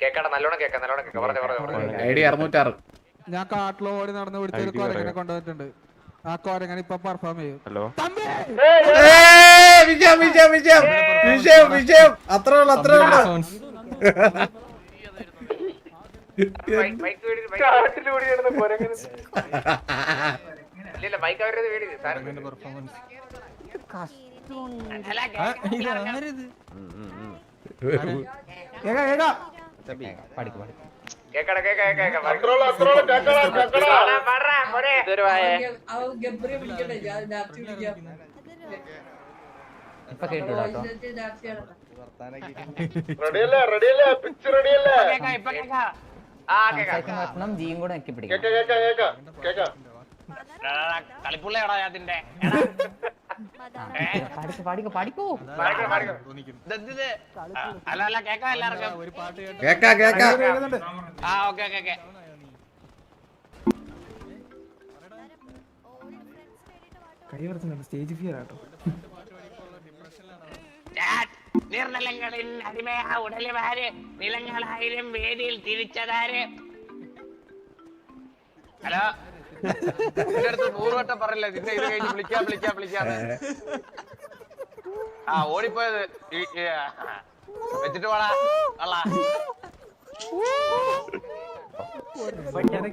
കേക്കട നല്ലോണം കേക്കാം നല്ലോണം കേക്കാം. പറഞ്ഞോ പറഞ്ഞു ഐ ഡി അറുന്നൂറ്റാറ്. ഞാൻ കാട്ടിലോടി നടന്ന് പിടിച്ച ഒരു കോരങ്ങനെ കൊണ്ടുവന്നിട്ടുണ്ട്. ആ കോരങ്ങൻ ഇപ്പൊ പെർഫോം ചെയ്യും. ഹലോ! വിജയം വിജയം വിജയം. വിജയം വിജയം. അത്രേ ഉള്ളു അത്രേ ഉള്ളു. മൈക്ക് ഇപ്പൊ കേട്ടോ? ജീയും കൂടെ നെക്കി പിടിക്കും കളിപ്പുള്ളയാടാ അതിന്റെ. കേക്കാം എല്ലാവർക്കും. കേക്കാ കേക്കാ ആ okay okay okay. Stage fear ആട്ടോ. നീർനിലങ്ങളിൽ അടിമയ ഉടലുമാര് നിലങ്ങളായാലും വേദിയിൽ തിരിച്ചതാര്? ഹലോ? നിന്റെ അടുത്ത് നൂറുവട്ടം പറയില്ല നിന്നെ ഇത് കഴിഞ്ഞ് വിളിക്കാം വിളിക്കാം വിളിക്കാം ആ ഓടിപ്പോയത് ഈ- ഈ, ആ, വെച്ചിട്ട് പോടാ അള്ളാ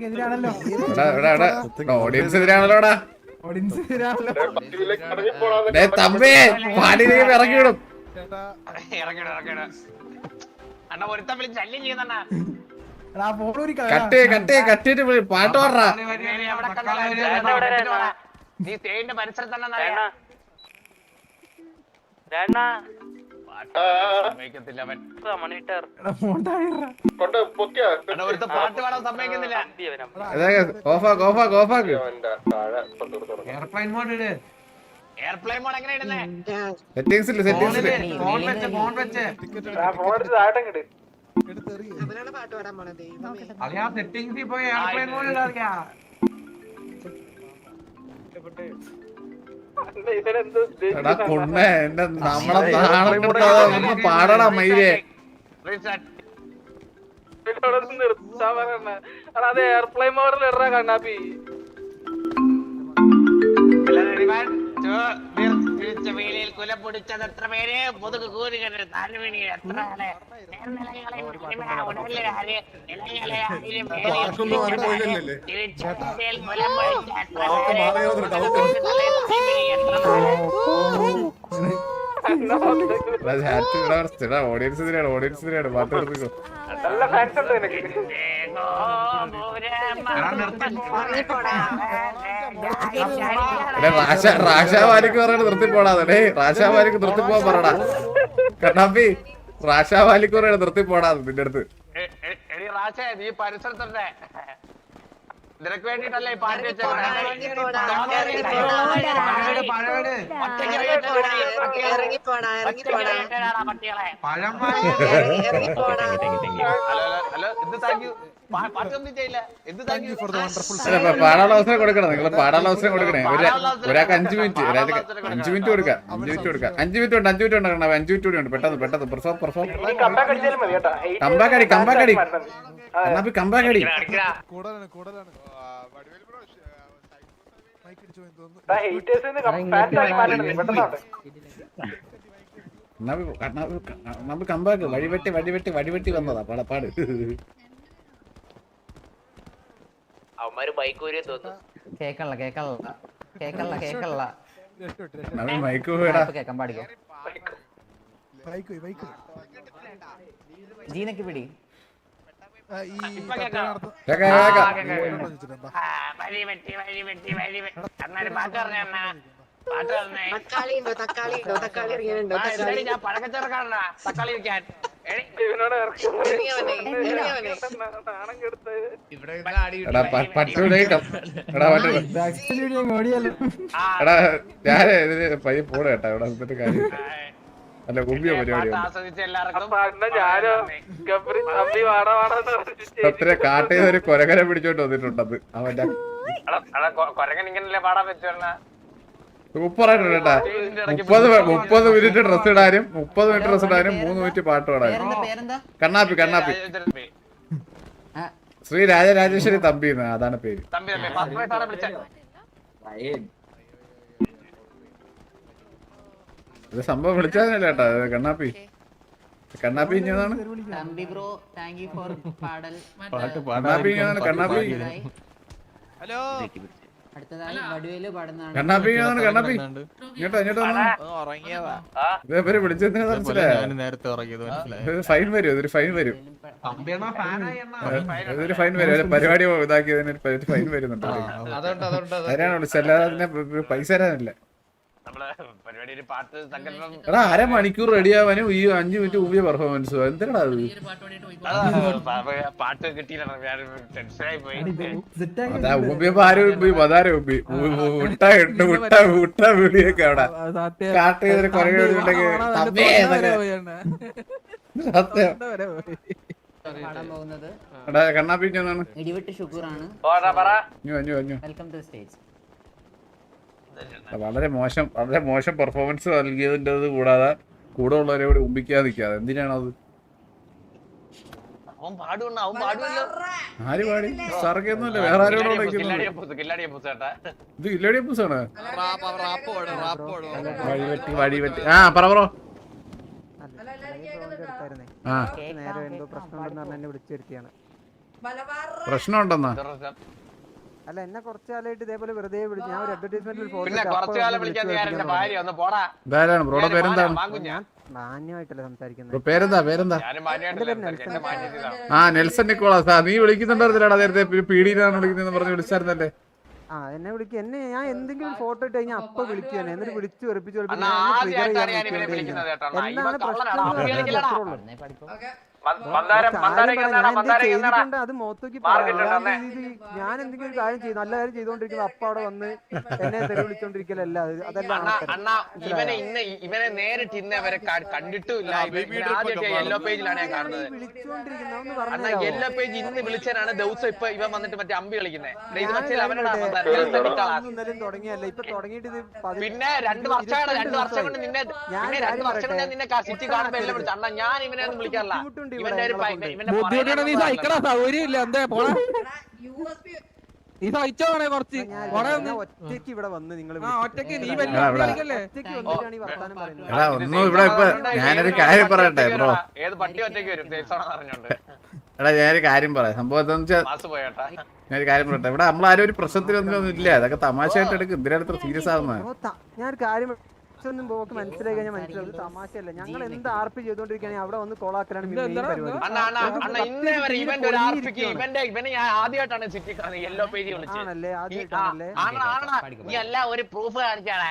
എതിരാണല്ലോ എടാ എടാ എടാ. ഓഡിയൻസ് എതിരാണല്ലോടാ ഓഡിയൻസ് എതിരാണല്ലോ ഡേ തമ്പി പാടി നീ ഇറക്കി വിടും ഇറങ്ങിട ഇറങ്ങിട അണ്ണ ഒരുത്തം വിളിച്ച് ശല്യം ചെയ്യുന്നണ്ണ. ഫോൺ കട്ട് കട്ട് കട്ടിട്ട് വിളി- പാട്ട് പാടാ. നീ തേയിന്റെ പരിസരത്ത് തന്നെ ഫോൺ താഴെ എയർപ്ലെയിൻ മോഡ് എങ്ങനെ ഇടുന്നേ? സെറ്റിംഗ്സിൽ ഇല്ല സെറ്റിംഗ്സ് ഇല്ല? ഫോൺ വെച്ച് ഫോൺ വെച്ച് അറിയാ സെറ്റിംഗ്സിൽ പോയി എയർപ്ലെയിൻ മോഡ് ഇടാറിയാ എടാ കൊണ്ണ എന്റെ നമ്മളെ നാളെ ഒന്ന് പാടടാ മയിലേ Reset. Model ready, one, two, വീർ തിരിച്ച വേലിയിൽ കുല പൊടിച്ചത് എത്ര പേര്? മുതുക് കൂരുകരുത് താഴ്വീണി എത്ര ആൾ? കുല പൊടിച്ച എത്ര പേര്? ഓഡിയൻസ് ഓഡിയൻസ് എടുത്തിക്കോ റാഷ റാഷ വാലിക്ക് പറയണ നിർത്തി പോടാ ഡേ റാഷ വാലിക്ക് നിർത്തി പോവാൻ പറടാ. കണ്ണാപ്പി റാഷാവാലിക്ക് പറയണ നിർത്തി പോടാ നിന്റെ അടുത്ത്. നീ പരിസരത്തുണ്ടേ. നിനക്ക് വേണ്ടിട്ടല്ലേ ഈ പാട്ട് വെച്ചേക്കണേ? പഴവേട് പഴവേട് പട്ടികളെ. പഴം പാടാനുള്ള അവസരം കൊടുക്കണം. നിങ്ങൾ പാടാനുള്ള അവസരം കൊടുക്കണേ. ഒരു ഒരാൾക്ക് അഞ്ചു മിനിറ്റ്. ഒരാൾക്ക് അഞ്ചു മിനിറ്റ് കൊടുക്കാം. അഞ്ചു മിനിറ്റ് കൊടുക്കാം. അഞ്ചു മിനിറ്റ് ഉണ്ട് അഞ്ചു മിനിറ്റ് ഉണ്ട് കണ്ണാ അഞ്ചു മിനിറ്റ് കൂടി ഉണ്ട്. പെട്ടെന്ന് പെട്ടെന്ന്. പെർഫോം പെർഫോം കമ്പാക്കടി അടി എന്നാ അടി? കമ്പാക്കടി കൂടുതലാണ് കണ്ണാപ്പി കമ്പാക്ക് വഴിവെട്ടി വഴിവെട്ടി വഴിവെട്ടി വന്നതാ പടപ്പാട് അവന്മാര് ബൈക്ക് കേക്കള്ള കേക്കള്ള കേക്കള്ള കേക്കള്ള കേക്കാൻ ജീനക്ക് പിടി. വഴി വെട്ടി വഴി വെട്ടി വഴി വെട്ടി. അന്നാൽ പാട്ട് പറഞ്ഞേ തക്കാളി ഉണ്ടോ തക്കാളി ഉണ്ടോ തക്കാളി ഇറങ്ങിയുണ്ടോ ഞാൻ പഴക്കച്ചവടക്കാരനാ. തക്കാളി പയ്യെ പോണ കേട്ടാ ഇവിടെ എന്നിട്ട് കാര്യം അല്ല ഉമ്മിയോ പാട്ട് പരിപാടി അത്ര ഒരു കൊരകര പിടിച്ചോണ്ട് വന്നിട്ടുണ്ടത്. അവന്റെ കൊരകൻ എടാ, കൊരങ്ങൻ ഇങ്ങനല്ലേ പാടാൻ പറ്റുന്ന സൂപ്പറായിട്ടുണ്ട് കേട്ടാ. മുപ്പത് മുപ്പത് മിനിറ്റ് ഡ്രസ് ഇടാനും മുപ്പത് മിനിറ്റ് ഡ്രസ് ഇടാനും മൂന്ന് മിനിറ്റ് പാട്ട് പാടാനും. കണ്ണാപ്പി കണ്ണാപ്പി. ശ്രീ രാജരാജേശ്വരി തമ്പി എന്ന് അതാണ് പേര്. ഇത് സംഭവം വിളിച്ചതല്ല കേട്ടാ കണ്ണാപ്പി. കണ്ണാപ്പി ഇഞ്ഞതാണ് തമ്പി ബ്രോ താങ്ക് ഫോർ പാടൽ. കണ്ണാപ്പി ഇഞ്ഞതാണ് കണ്ണാപ്പി. ഹലോ അടുത്തതായി വടുവേൽ പാടുന്നതാണ്. കണ്ണാപ്പി ഇഞ്ഞതാണ് കണ്ണാപ്പി. ഇങ്ങോട്ടോ ഇങ്ങോട്ടോ വന്നോ. ഉറങ്ങിയതാ. ഇത് ഇവർ വിളിച്ചതിന് മനസ്സിലായോ? നേരത്തെ ഉറങ്ങിയത് മനസ്സിലായി? ഇത് ഫൈൻ വരും ഇതൊരു ഫൈൻ വരും. ഇതൊരു ഫൈൻ വരും. ഒരു പരിപാടി ഇതാക്കിയതിന് ഒരു ഫൈൻ വരുന്നുണ്ട്. അതുകൊണ്ട് അതുകൊണ്ട് അതിനാണ് വിളിച്ചത് അല്ലാതെ പൈസ തരാനില്ല. എടാ അര മണിക്കൂർ റെഡി ആവാനും ഈ അഞ്ചു മിനിറ്റ് മുമ്പേ പെർഫോമൻസ് എന്തിനാ അത്? അതാ, പാട്ട് കിട്ടിയില്ല ഞാൻ ടെൻഷനായി പോയി. അതാ ഊമ്പിയപ്പോ ആരും ഊമ്പി ഊ- ഊ- മുട്ട ഇട്ട് മുട്ട മുട്ട വിളിയൊക്കെ അവിടെ. കാട്ട് കുറെ. സത്യം. കണ്ണാപ്പി ഇടിവിട്ട് ഷുക്കൂറാണ് വെൽക്കം ടു സ്റ്റേജ് വളരെ മോശം വളരെ മോശം പെർഫോമൻസ് നൽകിയതിന്റെ കൂടാതെ കൂടെ ഉള്ളവരെ കൂടി ഉമ്പിക്കാതെ നിൽക്കാതെ. എന്തിനാണത്? ആര് പാടി? സർക്കൊന്നുമില്ല വേറെ ആരോട് വിളിക്കുന്നു കില്ലാടിയെ പൂസ് കില്ലാടിയെ പൂസ് കേട്ടാ ഇത് ഇല്ലടിയ പൂസാണ് വഴിവെട്ടി വഴിവെട്ടി. ആ പറ പറോ. പ്രശ്നം. എല്ലാരും അല്ല എന്നെ കുറച്ച് കാലമായിട്ട് ഇതേപോലെ വെറുതെ വിളിച്ചു ഞാൻ ഒരു അഡ്വർടൈസ്മെന്റിൽ പിന്നെ കുറച്ചു കാലം വിളിക്കാൻ ഞാൻ എന്റെ ഭാര്യ ഒന്ന് പോടാ. ഇതാരാണ് ബ്രോയുടെ പേരെന്താണ്? മാങ്കുഞ്ഞ. മാന്യമായിട്ടല്ല സംസാരിക്കുന്നത് ബ്രോ പേരെന്താ പേരെന്താ? ഞാൻ മാന്യമായിട്ടല്ല സംസാരിക്കുന്നത്. എന്റെ മാന്യതയാണ് ആ നെൽസൺ നിക്കോളാസ് ആ നീ വിളിക്കുന്നുണ്ടായിരുന്നില്ലടാ നേരത്തെ. പീഡിയിലാണ് വിളിക്കുന്നതെന്ന് പറഞ്ഞ് വിളിച്ചായിരുന്നല്ലേ. ആ എന്നെ വിളിക്കുക എന്നെ ഞാൻ എന്തെങ്കിലും ഫോട്ടോ ഇട്ട് കഴിഞ്ഞാൽ അപ്പൊ വിളിക്കുകയാണ് എന്നിട്ട് വിളിച്ചു വെറുപ്പിച്ച് വെറുപ്പിച്ച് ആ ഞാൻ എന്നെ trigger ആദ്യമായിട്ടാണ് ചെയ്യാൻ ഞാൻ ഇവനെ നോക്കിക്കൊണ്ടിരിക്കുകയാണ്. വിളിക്കുന്നത് കേട്ടോ. അണ്ണാ. ഇവൻ എന്താണ് കള്ളനാണ്. പ്രശ്നം? അത് മോത്തോക്കി ഞാൻ എന്തെങ്കിലും കാര്യം ചെയ്തു. നല്ല കാര്യം ചെയ്തോണ്ടിരിക്കുന്ന അപ്പ അവിടെ വന്ന് എന്നെ തെറി വിളിച്ചോണ്ടിരിക്കലല്ല അത് അതല്ല അണ്ണാ ഇവനെ നേരിട്ട് ഇന്ന് വരെ ആദ്യമൊക്കെ യെല്ലോ പേജിലാണ് ഞാൻ കാണുന്നത്. അണ്ണാ യെല്ലോ പേജ് ഇന്ന് വിളിച്ചതിനാണ് ദിവസം ഇപ്പൊ ഇവൻ വന്നിട്ട് മറ്റേ അമ്പി കളിക്കുന്നത് പിന്നെ രണ്ട് വർഷമാണ് രണ്ട് വർഷം കൊണ്ട് നിന്നെ രണ്ട് വർഷം കൊണ്ട് ഞാൻ നിന്നെ സിറ്റി കാണുമ്പോ എല്ലാം വിളിച്ചു. അണ്ണാ ഞാൻ ഇവനെ ഒന്നും വിളിക്കാറില്ല. ഇവന്റെ ബുദ്ധിമുട്ടാണ് നീ സഹിക്കണ സൗകര്യമില്ല എന്താ പോണ? നീ സഹിച്ചോണേ കുറച്ച്? ഒറ്റയ്ക്ക് ഇവിടെ വന്ന് നിങ്ങൾ ഒറ്റയ്ക്ക് നീ വലിയ ഇവിടെ. കളിക്കല്ലേ? ഒറ്റയ്ക്ക് വന്നിട്ടാണ് ഈ വർത്താനം പറയുന്നത്. എടാ ഒന്നും ഇവിടെ ഇപ്പൊ ഞാനൊരു കാര്യം പറയട്ടെ ബ്രോ. ഏത് പട്ടി ഒറ്റയ്ക്ക് വരും? എടാ ഞാനൊരു കാര്യം പറയാം. സംഭവം എന്താന്ന് വെച്ചാൽ മാസ് പോയേട്ടാ. ഞാനൊരു കാര്യം പറയട്ടെ. ഇവിടെ നമ്മളാരും ഒരു പ്രശ്നത്തിലൊന്നും ഇല്ല. അതൊക്കെ തമാശയായിട്ട് എടുക്കും. എന്തിനാണ് ഇത്ര സീരിയസ് ആവുന്നത് ഞാൻ കാര്യം ഒന്നും പോക്ക് മനസ്സിലായി കഴിഞ്ഞാൽ മനസ്സിലാവും. ഇത് തമാശയല്ല. ഞങ്ങൾ എന്ത് ആർപ്പി ചെയ്തോണ്ടിരിക്കുകയാണെങ്കിൽ അവിടെ വന്ന് കോളാക്കലാണ് ആണല്ലേ ആദ്യമായിട്ടാണല്ലേ? നീ അല്ല ഒരു പ്രൂഫ് കാണിച്ചാണേ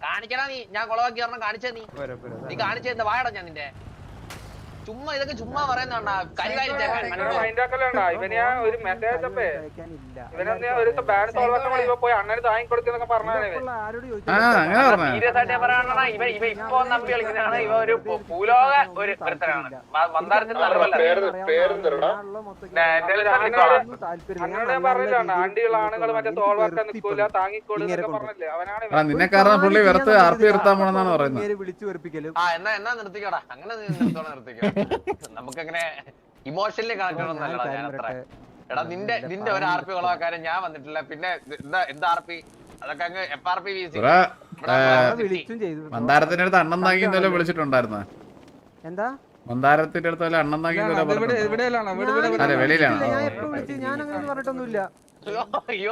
കാണിക്കണ നീ. ഞാൻ കൊളവാക്കി കാണിച്ചേ നീ. നീ കാണിച്ചെന്താ വായടാ ഞാൻ നിന്റെ. ചുമ്മാ ഇതൊക്കെ ചുമ്മാ പറയുന്നതാണ്ടാ? ഇവന് ഞാൻ ഒരു മെസ്സേജ് അയച്ചപ്പേ ഇവനെ ഒരു ബാൻ പോയി അണ്ണന് താങ്ങി കൊടുക്കുന്നൊക്കെ പറഞ്ഞാണ് സീരിയസ് ആയിട്ട് പറയാനാണ് ഇവ ഇവ ഇപ്പൊ നമ്പി കളിക്കുന്നതാണ്. ഇവ ഒരു ഭൂലോക ഒരു ആണ്ടുകൾ ആണുങ്ങൾ മറ്റേ. നിൽക്കൂല താങ്ങിക്കൊടുന്നൊക്കെ പറഞ്ഞില്ലേ? അവനാണ് നിന്നെ കാരണം പുള്ളി വെറുതെ ആർ പി എടുത്താൻ പോണെന്നാണ് പറയുന്നത്. വിളിച്ചു വെറുപ്പിക്കലും. ആ എന്നാ എന്നാ നിർത്തിക്കോടാ. അങ്ങനെ നീ നിർത്തോണം നിർത്തിക്കോ നമുക്കങ്ങനെ ഇമോഷണലി കണക്ട് ഞാൻ അത്ര എടാ നിന്റെ നിന്റെ ഒരു ആർ പി കൊളവാക്കാരൻ ഞാൻ വന്നിട്ടില്ല. പിന്നെ എന്താ എന്താ ആർ പി? അതൊക്കെ അങ്ങ് F R P V C മന്ദാരത്തിന്റെ അടുത്ത് അണ്ണൻ നാഗി ഇന്നലെ വിളിച്ചിട്ടുണ്ടായിരുന്ന? എന്താ? മന്ദാരത്തിന്റെ അടുത്ത് അണ്ണൻ ഇന്നലെ ഇവിടെ അതെ വെളിയിലാണ്?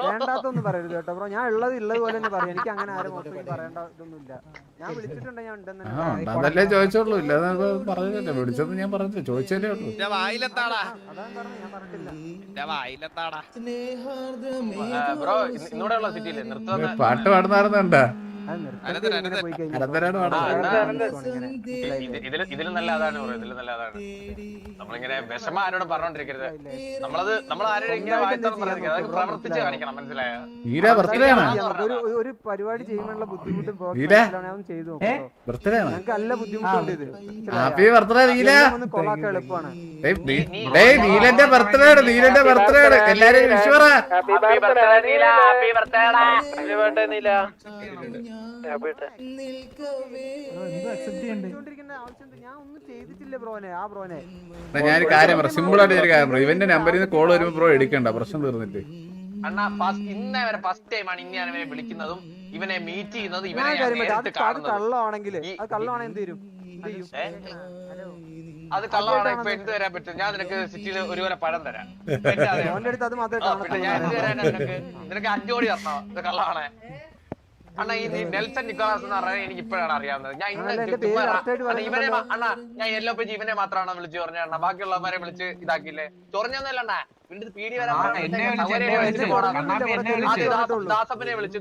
വേണ്ടാത്തൊന്നും പറയരുത് കേട്ടോ ബ്രോ. ഞാൻ ഉള്ളത് ഉള്ളത് പോലെ തന്നെ പറയാം. എനിക്ക് അങ്ങനെ ആരും മൊത്തം പറയേണ്ട. ഇതൊന്നുമില്ല ഞാൻ വിളിച്ചിട്ടുണ്ട് ഞാൻ ഉണ്ടെന്ന് അതല്ലേ ചോദിച്ചോളൂ ഇല്ല പറഞ്ഞില്ല വിളിച്ചത് ഞാൻ പറഞ്ഞില്ല. ചോദിച്ചല്ലേ ഉള്ളൂ. വായിലെത്താടാ. ഞാൻ പറഞ്ഞിട്ടില്ല. ബ്രോ ഇന്നൂടെ ഉള്ള സിറ്റിയിൽ. നിർത്തുന്ന പാട്ട് പാടുന്നായിരുന്നുണ്ടാ ഇതിൽ ഇതിലും നല്ല അതാണ് ഇതിലും നല്ല അതാണ്. നമ്മളിങ്ങനെ വിഷമ ആരോടും പറഞ്ഞോണ്ടിരിക്കരുത്. നമ്മളത് നമ്മൾ ആരോടും ഇങ്ങനെ വായിച്ചാൽ പറയാതിരിക്കുക അതൊക്കെ പ്രവർത്തിച്ച് കാണിക്കണം മനസ്സിലായോ? ഈര ബർത്ത്ഡേ ആണ്. ഒരു പരിപാടി ചെയ്യുന്നുള്ള ബുദ്ധിമുട്ടും ചെയ്തു ബർത്ത്ഡേ ആണ്. ഞങ്ങൾക്ക് നല്ല ബുദ്ധിമുട്ടുണ്ട് ഇത്. ഹാപ്പി ബർത്ത്ഡേ നീല. എളുപ്പമാണ്. നീലന്റെ ബർത്ത്ഡേ ആണ് നീലന്റെ ബർത്ത്ഡേ ആണ്. എല്ലാരും വിഷു പറ happy birthday Neela. Happy birthday Neela. ഞാൻ ഒന്നും ചെയ്തിട്ടില്ല ബ്രോനെ. ആ ബ്രോനെ. ഞാനൊരു കാര്യം പറയാം. സിമ്പിൾ ആയിട്ട് ഒരു കാര്യം പറയാം. ഇവന്റെ നമ്പറിൽ നിന്ന് കോൾ വരുമ്പോ ബ്രോ എടുക്കണ്ട. പ്രശ്നം തീർന്നിട്ട്. അണ്ണാ ഫസ്റ്റ് ഇന്നേ വരെ ഫസ്റ്റ് ടൈമാണ് ഇന്നെയാണ് ഇവനെ വിളിക്കുന്നതും ഇവനെ മീറ്റ് ചെയ്യുന്നതും ഇവനെ നേരിട്ട് അത് കള്ളമാണ് ഇപ്പൊ എന്ത് തരാൻ പറ്റും. ഞാൻ നിനക്ക് സിറ്റിയിൽ ഒരു പോലെ പഴം തരാം. ഞാൻ എന്ത് നിനക്ക് നിനക്ക് അഞ്ചു കോടി തരണോ? ഇത് കള്ളാണേ. അണ്ണാ ഈ നെൽസൺ നിക്കോളാസ് എന്ന് പറഞ്ഞാൽ എനിക്ക് ഇപ്പോഴാണ് അറിയാവുന്നത്. ഞാൻ ഇന്ന് ഇവനെ. അണ്ണാ ഞാൻ എല്ലോ പേജ് ഇവനെ മാത്രമാണോ വിളിച്ച് പറഞ്ഞ അണ്ണാ. ബാക്കിയുള്ളവരെ വിളിച്ച് ഇതാക്കിയില്ലേ? ചൊറഞ്ഞൊന്നല്ല അണ്ണാ. ദാസപ്പനെ വിളിച്ച്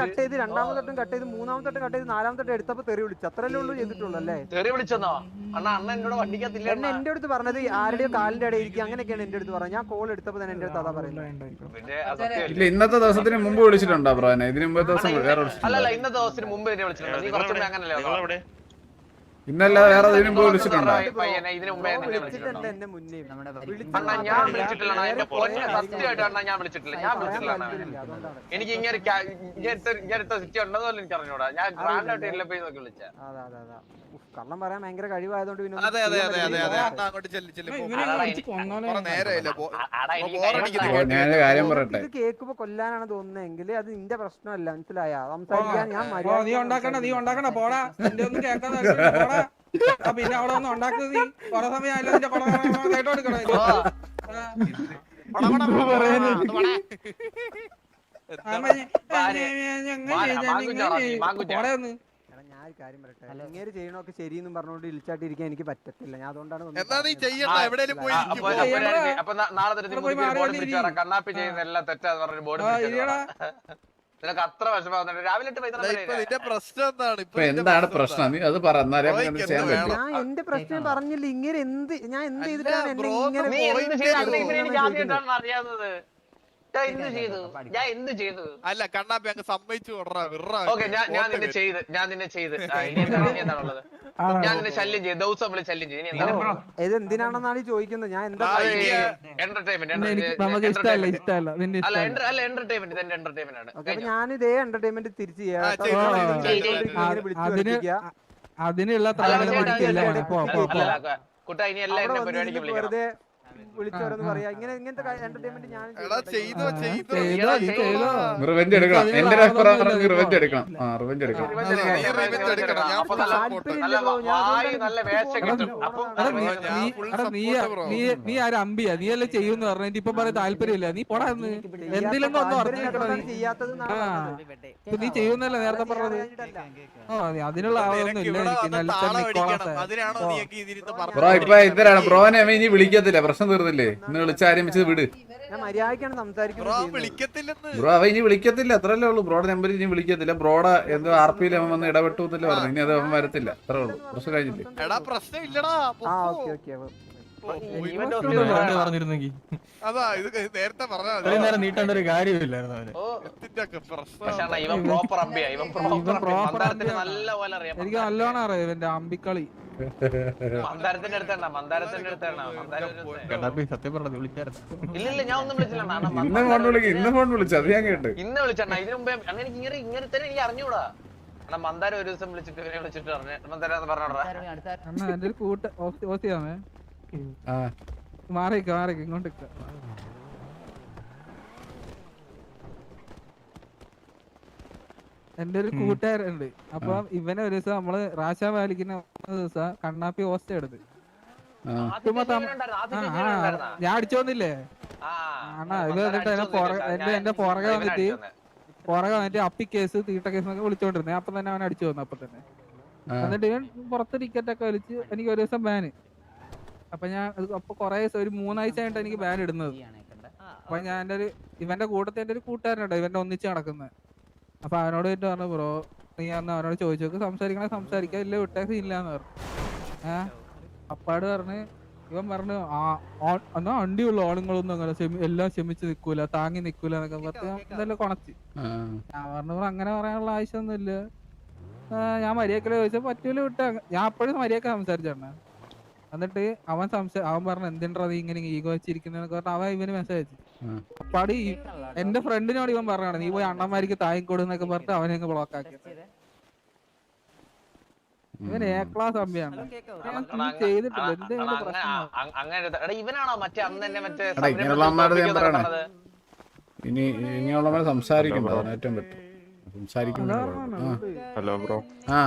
കട്ട് ചെയ്ത് രണ്ടാമത്തെ വട്ടം കട്ട് ചെയ്ത് മൂന്നാമത്തെ കട്ട് ചെയ്ത് നാലാമത്തെ എടുത്തപ്പോ തെറി വിളിച്ചു. അത്രല്ലേ ഉള്ളൂ ചെയ്തിട്ടുള്ളൂ അല്ലേ? തെറി വിളിച്ചെന്നോ? അണ്ണാ അണ്ണ എന്നോട് വണ്ടിക്കത്തില്ല എന്നെ എന്റെ അടുത്ത് പറഞ്ഞത് ആരുടെയോ കാലിന്റെ ഇടയിൽ ഇരിക്കുക അങ്ങനെയൊക്കെയാണ് എന്റെ അടുത്ത് പറഞ്ഞത്. ഞാൻ കോൾ എടുത്തപ്പോ തന്നെ എന്റെ അടുത്ത് അതാ പറയുന്നത്. പിന്നെ അത് സത്യമല്ലേ? ഇല്ല ഇന്നത്തെ ദിവസത്തിന് മുമ്പ് വിളിച്ചിട്ടുണ്ടോ ബ്രോ എന്നെ ഇതിന് മുമ്പ് ദിവസം വേറെ വിളിച്ചിട്ടുണ്ടോ അല്ലല്ല ഇന്നത്തെ ദിവസത്തിന് മുമ്പ് എന്നെ വിളിച്ചിട്ടുണ്ടോ? നീ കുറച്ചുകൂടെ അങ്ങനല്ലേ വന്നോ? ഇന്നല്ലാതെ വേറെ ഇതിനും പോയി വിളിച്ചിട്ടുണ്ടോ പയ്യനെ ഇതിന് മുമ്പേ എന്നെ വിളിച്ചിട്ടുണ്ട് എന്റെ മുന്നേ അണ്ണാ ഞാൻ വിളിച്ചിട്ടില്ല അണ്ണാ. എന്റെ പൊന്നെ സത്യമായിട്ട് അണ്ണാ ഞാൻ വിളിച്ചിട്ടില്ല ഞാൻ വിളിച്ചിട്ടില്ല അണ്ണാ. എനിക്ക് ഇങ്ങനെ ഇങ്ങനത്തെ ഇങ്ങനത്തെ സിറ്റി ഉണ്ടെന്നല്ലോ എനിക്ക് അറിഞ്ഞൂടാ ഞാൻ ഗ്രാൻഡ് ആയിട്ട് ഇല്ല പോയി നോക്കി വിളിച്ചാ അതാ അതാ അതാ ഉഫ്, കള്ളം പറയാൻ ഭയങ്കര കഴിവായതുകൊണ്ട് അതെ അതെ അതെ അതെ അതെ. അങ്ങോട്ട് ചെല്ലി ചെല്ലി. ഞാനൊരു കാര്യം പറയട്ടെ? ഇത് കേൾക്കുമ്പോ കൊല്ലാനാണ് തോന്നുന്നെങ്കിൽ അത് നിന്റെ പ്രശ്നമല്ല മനസ്സിലായ? സംസാരിക്കാൻ ഞാൻ ഓ, നീ ഉണ്ടാക്കണ്ട നീ. ഉണ്ടാക്കണ്ട പോടാ. നിന്റെ ഒന്നും കേൾക്കാൻ താല്പര്യമില്ല, പോടാ. ആ, പിന്നെ അവിടെ ഒന്ന് ഉണ്ടാക്കുന്നത് നീ. കുറെ സമയം ആയില്ല നിന്റെ കുറെ ഒരു കാര്യം പറയട്ടെ. ഇങ്ങനെ ചെയ്യണമൊക്കെ ശരിയെന്നും പറഞ്ഞുകൊണ്ട് ഇളിച്ചാട്ടിരിക്കാൻ എനിക്ക് പറ്റത്തില്ല. ഞാൻ അതുകൊണ്ടാണ് എന്നാ നീ. ചെയ്യണ്ട? പോയി ആ, ഇരിക്ക്, അപ്പൊ പോ. അപ്പൊ നാ- നാളെ തന്നെ ഇവിടെ പോയി ബോർഡ് മാറി പിടിച്ചു വന്നിരി. കണ്ണാപ്പി ചെയ്യുന്ന എല്ലാം തെറ്റാന്ന് പറഞ്ഞൊരു ബോർഡ് ആ, പിടിച്ചു ഇരിയെടാ. നിനക്ക് അത്ര വിഷമം വന്നിട്ട് രാവിലെ ഇട്ട് പൈസ അല്ല, ഇപ്പൊ നിന്റെ പ്രശ്നം എന്താണ്? ഇപ്പൊ എന്താണ് പ്രശ്നം നീ അത് പറ. എന്നാലേ നമുക്ക് എന്ത് ചെയ്യാൻ പറ്റും. ഞാൻ എന്റെ പ്രശ്നം പറഞ്ഞില്ല? ഇങ്ങനെ എന്ത് ഞാൻ എന്ത് അല്ല, ചെയ്തിട്ടാണ് എന്നെ ഇങ്ങനെ നീ എന്ത് point ചെയ്തു ചെയ്തു. ഇവനെ എനിക്ക് ആദ്യമായിട്ടാണ് അറിയാവുന്നത് ഞാൻ എന്ത് ചെയ്തു. ഞാൻ എന്ത് ചെയ്തു? അല്ല കണ്ണാപ്പി അങ്ങ് സമ്മതിച്ചു ഓക്കെ ഞാൻ ഞാൻ നിന്നെ ചെയ്ത്. ഞാൻ നിന്നെ ചെയ്ത്. എന്താണുള്ളത് ഞാൻ നിന്നെ ശല്യം ചെയ്തു. ദിവസം വിളി ശല്യം ചെയ്തു. ഇനി എന്താണ് ഇത് എന്തിനാണെന്നാണ് ഈ ചോദിക്കുന്നത്? ഞാൻ എന്താ? എന്റർടൈൻമെന്റ് എനിക്ക് ഇഷ്ടമല്ല ഇഷ്ടമല്ല അല്ല അല്ല എന്റർടൈൻമെന്റ് ഇതെന്റെ എന്റർടൈൻമെന്റ് ആണ്. ഞാൻ ഇതേ എന്റർടൈൻമെന്റ് തിരിച്ച് ചെയ്യാം. അതിനുള്ള. കുട്ടാ ഇനി എല്ലാം എന്റെ പരിപാടിക്ക് വിളിക്കണം. വിളിച്ചവരെന്ന് പറയാ. ഇങ്ങനെ ഇങ്ങനത്തെ എന്റർടൈൻമെന്റ് ഞാൻ. റിവെഞ്ച് എടുക്കണം. അതിനുള്ള എന്റെ ആളൊന്നുമില്ല, റിവെഞ്ച് എടുക്കണം. ആ റിവെഞ്ച് എടുക്കണം. നീ ആരും അമ്പിയാ. നീ അല്ലേ ചെയ്യൂന്ന് പറഞ്ഞിട്ട് ഇപ്പൊ പറയാൻ താല്പര്യമില്ല. നീ പോടാ എന്ന് എന്തിലെങ്കിലും ഒന്ന് പറഞ്ഞേക്കണം നീ ചെയ്യുന്നല്ലേ നേരത്തെ പറഞ്ഞത്? ആ അതിനുള്ള ആളൊന്നും ഇല്ല എനിക്ക്. ബ്രോ? ഇപ്പൊ ഇതരാണ് ബ്രോനെ ഇനി വിളിക്കത്തില്ല. പ്രശ്നം തീർന്നില്ലേ? ഇന്ന് വിളിച്ച് വിട്. മര്യാദക്കാണ് ബ്രോ സംസാരിക്കുന്നത് ബ്രോ അവ ഇനി വിളിക്കത്തില്ല. അത്രല്ലേ ഉള്ളൂ. ബ്രോയുടെ നമ്പർ ഇനി വിളിക്കത്തില്ല. ബ്രോഡ എന്തോ ആർ പിയിൽ അവൻ വന്ന് ഇടപെട്ടു എന്നല്ലേ പറഞ്ഞു ഇനി അത് അവൻ വരത്തില്ല. അത്രേ ഉള്ളൂ. പ്രശ്നം കഴിഞ്ഞില്ലേ? അതാ ഇത് നേരത്തെ പറഞ്ഞാ മതി. ഇത്രയും നേരം നീട്ടേണ്ട ഒരു കാര്യമില്ലായിരുന്നു അവന്. എനിക്ക് നല്ലോണം അറിയാം ഇവന്റെ അമ്പിക്കളി. മന്ദാരത്തിന്റെ അടുത്താണ് മന്ദാരത്തിന്റെ അടുത്താണ്. സത്യം പറഞ്ഞു വിളിച്ചായിരുന്നു. ഇല്ല ഇല്ല ഞാൻ ഒന്നും വിളിച്ചില്ല ഇന്ന് ഫോൺ വിളിക്കും ഇന്ന് ഫോൺ വിളിച്ചു അത് ഞാൻ കേട്ട്. ഇന്ന് വിളിച്ചണ്ണ ഇതിനു മുമ്പേ അണ്ണ എനിക്ക് ഇങ്ങനെ ഇങ്ങനെ തന്നെ എനിക്ക് അറിഞ്ഞൂടാ. അണ്ണാ മന്ദാരം ഒരു ദിവസം വിളിച്ചിട്ട് ഇവനെ വിളിച്ചിട്ട് പറഞ്ഞു മന്ദാരം പറഞ്ഞോടാ. മാറിക്ക മാറിക്ക ഇങ്ങോട്ട്. എന്റെ ഒരു കൂട്ടുകാരുണ്ട്. അപ്പൊ ഇവനെ ഒരു ദിവസം നമ്മൾ റാശ പാലിക്കുന്ന ദിവസം കണ്ണാപ്പി ഹോസ്റ്റ് എടുത്ത്. ഞാൻ അടിച്ചോന്നില്ലേ? ആണാ, ഇത് എന്നിട്ട് എന്നെ എന്റെ- എന്റെ പുറകെ വന്നിട്ട് പുറകെ വന്നിട്ട് അപ്പി കേസ് തീട്ട കേസ് ഒക്കെ വിളിച്ചോണ്ടിരുന്നേ. അപ്പൊ തന്നെ അവൻ അടിച്ചു വന്നു. അപ്പൊ തന്നെ. എന്നിട്ട് ഇവൻ പുറത്ത് ടിക്കറ്റ് ഒക്കെ വലിച്ച് എനിക്ക് ഒരു ദിവസം ബാന്. അപ്പൊ ഞാൻ അപ്പൊ കൊറേ ദിവസം ഒരു മൂന്നാഴ്ച ആയിട്ട് എനിക്ക് ബാൻ ഇടുന്നത്. അപ്പൊ ഞാൻ എന്റെ ഒരു ഇവന്റെ കൂട്ടത്തിൽ എന്റെ ഒരു കൂട്ടുകാരനുണ്ടോ ഇവന്റെ ഒന്നിച്ച് നടക്കുന്നത് അപ്പൊ അവനോട് എന്നിട്ട് പറഞ്ഞു ബ്രോ നീ അന്ന് അവനോട് ചോദിച്ചു നോക്ക് സംസാരിക്കണേ സംസാരിക്കാം ഇല്ല വിട്ടേക്ക് ഇല്ലാന്ന് പറഞ്ഞു. ഏഹ് അപ്പാട് പറഞ്ഞ് ഇവൻ പറഞ്ഞു ആ എന്നാ അണ്ടിയുള്ള ആളുകളൊന്നും അങ്ങനെ എല്ലാം ക്ഷമിച്ച് നിക്കൂല താങ്ങി നിക്കൂല എന്നൊക്കെ പറഞ്ഞു ഇതെല്ലാം കൊണച്ച്. ഞാൻ പറഞ്ഞു "ബ്രോ, അങ്ങനെ പറയാനുള്ള ആവശ്യമൊന്നുമില്ല. ഞാൻ മര്യാദക്കല ചോദിച്ചാൽ പറ്റൂല വിട്ട ഞാൻ അപ്പോഴും മര്യാദയ്ക്ക് സംസാരിച്ചാണ് എന്നിട്ട് അവൻ സംശയം അവൻ പറഞ്ഞു എന്തിനാ നീ ഇങ്ങനെ ഈഗോ വെച്ചിരിക്കുന്നതെന്നൊക്കെ പറഞ്ഞ അവൻ ഇവന് മെസ്സേജ് അയച്ചു. അപ്പാട് ഈ എന്റെ ഫ്രണ്ടിനോട് ഇവൻ പറഞ്ഞാണ് നീ പോയി അണ്ണന്മാർക്ക് താങ്ങിക്കൊടുന്നൊക്കെ പറഞ്ഞിട്ട് അവനെ അങ്ങ് ബ്ലോക്ക് ആക്കി. ഇവൻ എ ക്ലാസ് ചെയ്തിട്ടില്ല. എന്തെങ്കിലും പ്രശ്നം ഇവനാണോ മറ്റേ അന്ന് എന്നെ മറ്റേ ഇനി ഇനിയുള്ളവരെ സംസാരിക്കണ്ട ഏറ്റവും ഇത്. Hello bro. ആ.